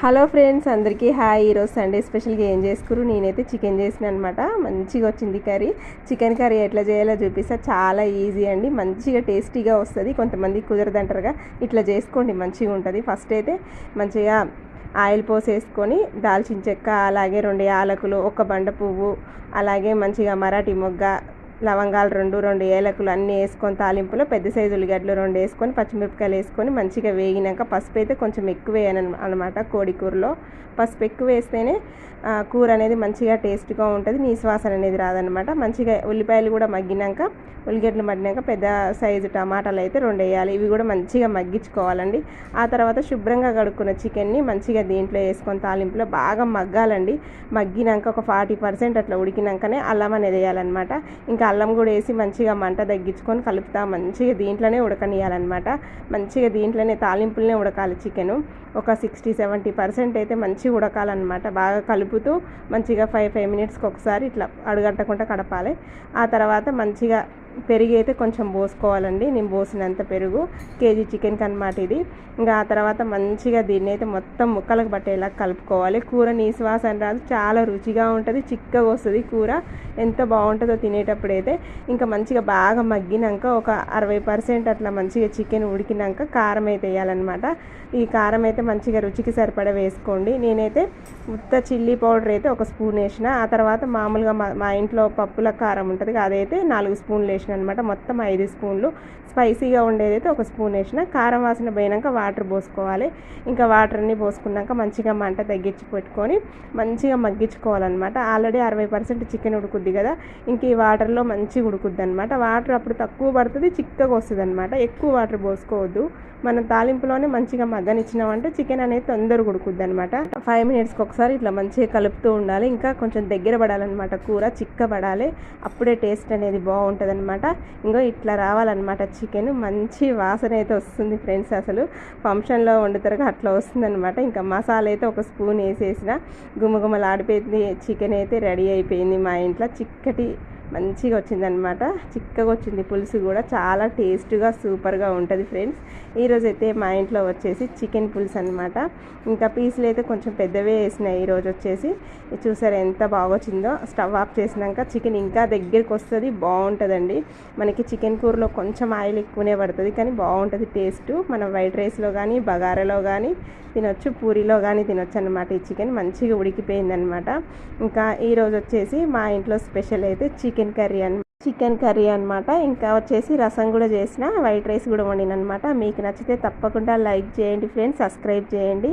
Hello friends అందరికీ hi. ఈరోజు Sunday స్పెషల్గా ఏం చేసుకురు? నేనైతే చికెన్ చేసిన అనమాట మంచిగా వచ్చింది కర్రీ. చికెన్ కర్రీ ఎట్లా చేయాలో చూపిస్తా. చాలా ఈజీ అండి. మంచిగా టేస్టీగా వస్తుంది. కొంతమంది కుదరదంటారుగా ఇట్లా చేసుకోండి మంచిగా ఉంటుంది. ఫస్ట్ అయితే మంచిగా ఆయిల్ పోసేసుకొని దాల్చిన చెక్క అలాగే రెండు యాలకులు ఒక బండ పువ్వు అలాగే మంచిగా మరాఠీ మొగ్గ లవంగాలు రెండు రెండు ఏలకులు అన్నీ వేసుకొని తాలింపులో పెద్ద సైజు ఉల్లిగడ్డలు రెండు వేసుకొని పచ్చిమిరపకాయలు వేసుకొని మంచిగా వేగినాక పసుపు అయితే కొంచెం ఎక్కువ వేయను అనమాట కోడి కూరలో. పసుపు ఎక్కువ వేస్తేనే కూర అనేది మంచిగా టేస్ట్గా ఉంటుంది నీ అనేది రాదనమాట మంచిగా ఉల్లిపాయలు కూడా మగ్గినాక ఉల్లిగడ్డలు మగ్గినాక పెద్ద సైజు టమాటాలు అయితే రెండు వేయాలి. ఇవి కూడా మంచిగా మగ్గించుకోవాలండి. ఆ తర్వాత శుభ్రంగా కడుక్కున్న చికెన్ని మంచిగా దీంట్లో వేసుకొని తాలింపులో బాగా మగ్గాలండి. మగ్గినాక ఒక ఫార్టీ పర్సెంట్ అట్లా ఉడికినాకనే అల్లం అనేది వేయాలన్నమాట. ఇంకా అల్లం కూడా వేసి మంచిగా మంట తగ్గించుకొని కలుపుతా మంచిగా దీంట్లోనే ఉడకనియాలన్నమాట మంచిగా దీంట్లోనే తాలింపులనే ఉడకాలి చికెను. ఒక సిక్స్టీ సెవెంటీ పర్సెంట్ అయితే మంచిగా ఉడకాలన్నమాట. బాగా కలుపుతూ మంచిగా ఫైవ్ ఫైవ్ మినిట్స్కి ఒకసారి ఇట్లా అడుగట్టకుండా కడపాలి. ఆ తర్వాత మంచిగా పెరుగు అయితే కొంచెం పోసుకోవాలండి. నేను పోసినంత పెరుగు కేజీ చికెన్కి అనమాట ఇది. ఇంకా ఆ తర్వాత మంచిగా దీన్ని అయితే మొత్తం ముక్కలకు పట్టేలా కలుపుకోవాలి. కూర నీసు అని రాదు చాలా రుచిగా ఉంటుంది చిక్కగా వస్తుంది కూర. ఎంత బాగుంటుందో తినేటప్పుడు అయితే ఇంకా మంచిగా బాగా మగ్గినాక ఒక అరవై పర్సెంట్ అట్లా మంచిగా చికెన్ ఉడికినాక కారం అయితే వేయాలన్నమాట. ఈ కారం అయితే మంచిగా రుచికి సరిపడ వేసుకోండి. నేనైతే ఉత్త చిల్లీ పౌడర్ అయితే ఒక స్పూన్ వేసిన. ఆ తర్వాత మామూలుగా మా ఇంట్లో పప్పుల కారం ఉంటుంది అదైతే నాలుగు స్పూన్లు వేసిన. అనమాట మొత్తం ఐదు స్పూన్లు. స్పైసీగా ఉండేదైతే ఒక స్పూన్ వేసిన. కారం వాసన పోయినాక వాటర్ పోసుకోవాలి. ఇంకా వాటర్ అన్ని పోసుకున్నాక మంచిగా మంట తగ్గించి పెట్టుకొని మంచిగా మగ్గించుకోవాలన్నమాట. ఆల్రెడీ అరవై పర్సెంట్ చికెన్ ఉడుకుద్ది కదా. ఇంక ఈ వాటర్లో మంచిగా ఉడుకుద్ది అనమాట వాటర్ అప్పుడు తక్కువ పడుతుంది చిక్కగా వస్తుంది అనమాట ఎక్కువ వాటర్ పోసుకోవద్దు. మనం తాలింపులోనే మంచిగా మగ్గనిచ్చినామంటే చికెన్ అనేది తొందరగా ఉడుకుద్ది అనమాట ఫైవ్ మినిట్స్కి ఒకసారి ఇట్లా మంచిగా కలుపుతూ ఉండాలి. ఇంకా కొంచెం దగ్గర పడాలన్నమాట. కూర చిక్క పడాలి అప్పుడే టేస్ట్ అనేది బాగుంటుంది అనమాట ఇంకో ఇట్లా రావాలన్నమాట చికెన్. మంచి వాసన అయితే వస్తుంది ఫ్రెండ్స్ అసలు. ఫంక్షన్లో వండుతారుగా అట్లా వస్తుందన్నమాట. ఇంకా మసాలా అయితే ఒక స్పూన్ వేసేసిన. గుమగుమలాడిపోయింది. చికెన్ అయితే రెడీ అయిపోయింది మా ఇంట్లో. చిక్కటి మంచిగా వచ్చిందనమాట చిక్కగా వచ్చింది పులుసు కూడా. చాలా టేస్ట్గా సూపర్గా ఉంటుంది ఫ్రెండ్స్. ఈరోజు అయితే మా ఇంట్లో వచ్చేసి చికెన్ పులుసు అనమాట ఇంకా పీసులు అయితే కొంచెం పెద్దవే వేసినాయి. ఈరోజు వచ్చేసి చూసారు ఎంత బాగొచ్చిందో. స్టవ్ ఆఫ్ చేసినాక చికెన్ ఇంకా దగ్గరికి వస్తుంది బాగుంటుందండి మనకి చికెన్ కూరలో కొంచెం ఆయిల్ ఎక్కువనే పడుతుంది. కానీ బాగుంటుంది టేస్ట్. మనం వైట్ రైస్లో కానీ బగారాలో కానీ తినొచ్చు. పూరిలో కానీ తినొచ్చు అనమాట ఈ చికెన్. మంచిగా ఉడికిపోయిందనమాట. ఇంకా ఈరోజు వచ్చేసి మా ఇంట్లో స్పెషల్ అయితే చికెన్ కర్రీ అని చికెన్ కర్రీ అనమాట. ఇంకా వచ్చేసి రసం కూడా చేసిన వైట్ రైస్ కూడా వండిన అనమాట మీకు నచ్చితే తప్పకుండా లైక్ చేయండి ఫ్రెండ్స్ సబ్స్క్రైబ్ చేయండి.